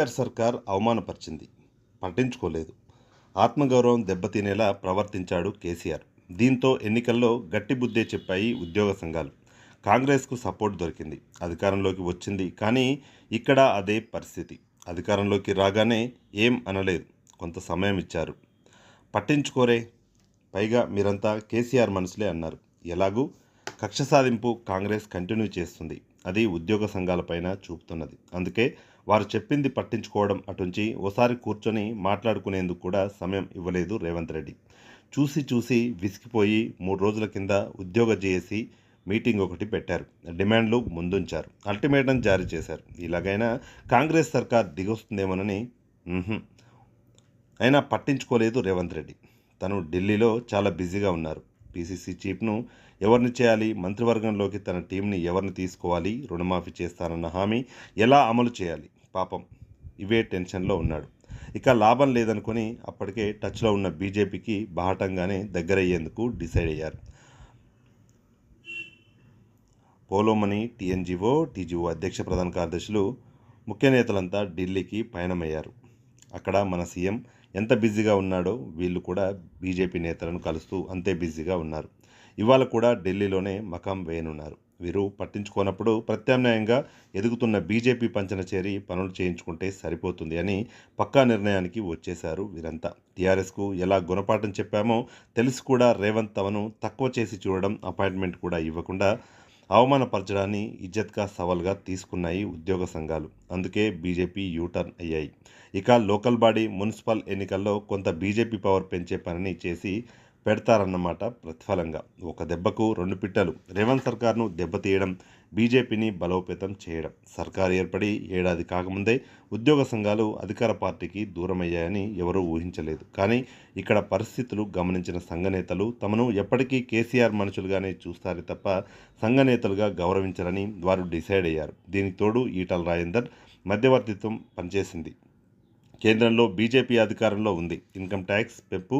కేసీఆర్ సర్కార్ అవమానపరిచింది. పట్టించుకోలేదు. ఆత్మగౌరవం దెబ్బతినేలా ప్రవర్తించాడు కేసీఆర్. దీంతో ఎన్నికల్లో గట్టి బుద్ధే చెప్పాయి ఉద్యోగ సంఘాలు. కాంగ్రెస్కు సపోర్ట్ దొరికింది. అధికారంలోకి వచ్చింది కానీ ఇక్కడ అదే పరిస్థితి. అధికారంలోకి రాగానే ఏం అనలేదు. కొంత సమయం ఇచ్చారు. పట్టించుకోరే. పైగా మీరంతా కేసీఆర్ మనసులే అన్నారు. ఎలాగూ? కక్ష సాధింపు కాంగ్రెస్ కంటిన్యూ చేస్తుంది. అది ఉద్యోగ సంఘాలపైన చూపుతున్నది. అందుకే వారు చెప్పింది పట్టించుకోవడం అటుంచి ఓసారి కూర్చొని మాట్లాడుకునేందుకు కూడా సమయం ఇవ్వలేదు రేవంత్ రెడ్డి. చూసి చూసి విసిగిపోయి మూడు రోజుల కింద ఉద్యోగ జేఏసీ మీటింగ్ ఒకటి పెట్టారు. డిమాండ్లు ముందుంచారు. అల్టిమేటం జారీ చేశారు. ఇలాగైనా కాంగ్రెస్ సర్కార్ దిగొస్తుందేమోనని అయినా పట్టించుకోలేదు రేవంత్ రెడ్డి. తను ఢిల్లీలో చాలా బిజీగా ఉన్నారు. పీసీసీ చీఫ్ను ఎవరిని చేయాలి మంత్రివర్గంలోకి తన టీంని ఎవరిని తీసుకోవాలి రుణమాఫీ చేస్తానన్న హామీ ఎలా అమలు చేయాలి పాపం ఇవే టెన్షన్లో ఉన్నాడు. ఇక లాభం లేదనుకొని అప్పటికే టచ్లో ఉన్న బీజేపీకి బాహటంగానే దగ్గరయ్యేందుకు డిసైడ్ అయ్యారు. పోలోమని టీఎన్జిఓ టీజీఓ అధ్యక్ష ప్రధాన కార్యదర్శులు ముఖ్య నేతలంతా ఢిల్లీకి పయనమయ్యారు. అక్కడ మన సీఎం ఎంత బిజీగా ఉన్నాడో వీళ్ళు కూడా బీజేపీ నేతలను కలుస్తూ అంతే బిజీగా ఉన్నారు. ఇవాళ కూడా ఢిల్లీలోనే మకాం వేయనున్నారు. వీరు పట్టించుకోనప్పుడు ప్రత్యామ్నాయంగా ఎదుగుతున్న బీజేపీ పంచన చేరి పనులు చేయించుకుంటే సరిపోతుంది అని పక్కా నిర్ణయానికి వచ్చేశారు వీరంతా. టీఆర్ఎస్కు ఎలా గుణపాఠం చెప్పామో తెలిసి కూడా రేవంత్ తమను తక్కువ చేసి చూడడం అపాయింట్మెంట్ కూడా ఇవ్వకుండా అవమానపరచడాన్ని ఇజ్జత్గా సవాల్గా తీసుకున్నాయి ఉద్యోగ సంఘాలు. అందుకే బీజేపీ యూటర్న్ అయ్యాయి. ఇక లోకల్ బాడీ మున్సిపల్ ఎన్నికల్లో కొంత బీజేపీ పవర్ పెంచే పనిని చేసి పెడతారన్నమాట ప్రతిఫలంగా. ఒక దెబ్బకు రెండు పిట్టలు. రేవంత్ సర్కార్ను దెబ్బతీయడం బీజేపీని బలోపేతం చేయడం. సర్కారు ఏర్పడి ఏడాది కాకముందే ఉద్యోగ సంఘాలు అధికార పార్టీకి దూరమయ్యాయని ఎవరూ ఊహించలేదు. కానీ ఇక్కడ పరిస్థితులు గమనించిన సంఘనేతలు తమను ఎప్పటికీ కేసీఆర్ మనుషులుగానే చూస్తారే తప్ప సంఘనేతలుగా గౌరవించరని వారు డిసైడ్ అయ్యారు. దీనికి తోడు ఈటల రాజేందర్ మధ్యవర్తిత్వం పనిచేసింది. కేంద్రంలో బీజేపీ అధికారంలో ఉంది. ఇన్కమ్ ట్యాక్స్ పెంపు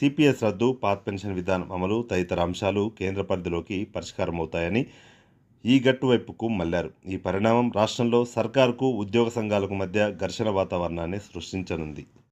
సిపిఎస్ రద్దు పాత పెన్షన్ విధానం అమలు తదితర అంశాలు కేంద్ర పరిధిలోకి పరిష్కారమవుతాయని ఈ గట్టు వైపుకు మళ్ళారు. ఈ పరిణామం రాష్ట్రంలో సర్కారుకు ఉద్యోగ సంఘాలకు మధ్య ఘర్షణ వాతావరణాన్ని సృష్టించనుంది.